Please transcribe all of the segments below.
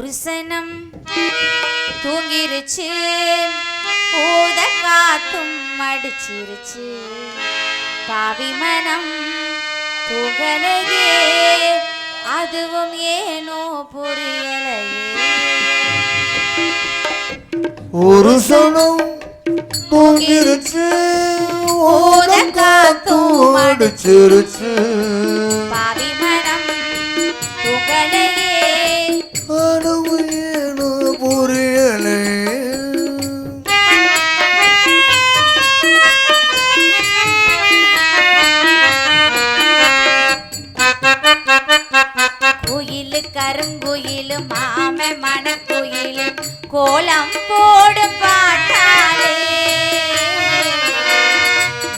ஒரு சனம் தூங்கிருச்சு. ஊத காத்தும் அடிச்சிருச்சு பாவி மனம் தூங்கலையே. அதுவும் ஏனோ புரியலையே. ஒரு சனம் தூங்கிருச்சு. ஓட காத்தும் அடிச்சிருச்சு குயிலு கருங்குயிலும் மாம மணக்குயிலு கோலம் போடும் பாட்டாலே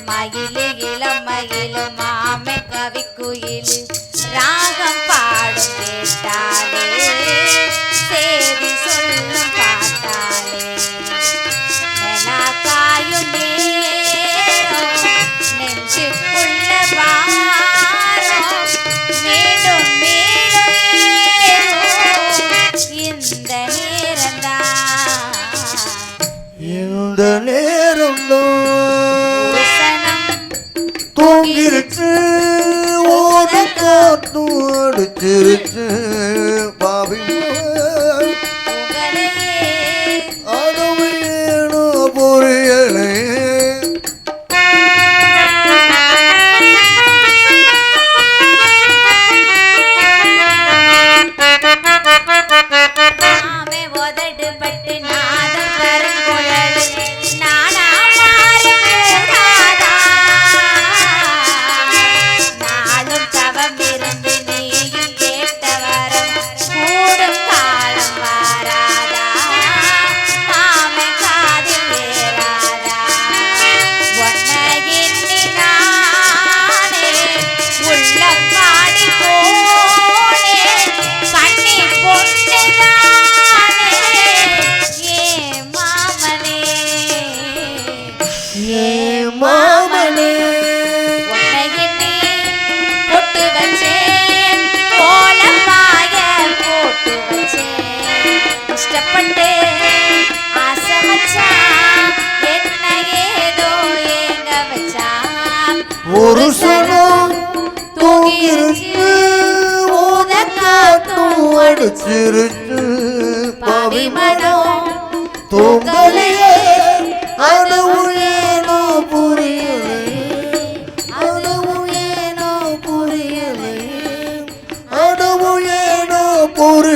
மயிலு இளம் மயிலும் மாம கவிக்குயில் ராகம் பாடும் இந்த நேரம் தூங்கிருச்சு ஓட காத்தும் அடிச்சிருச்சு. பாவி உங்களையே மாமனே. உன்னை வச்சேன் கோலமாய போட்டு வச்சேன் இஷ்டப்பட்டு ஆசை வச்சான் என்ன ஏதோ ஏங்க ஒரு சனம் தூங்கிருச்சு அடிச்சிருச்சு. தூங்கலையே அடவு ஊரு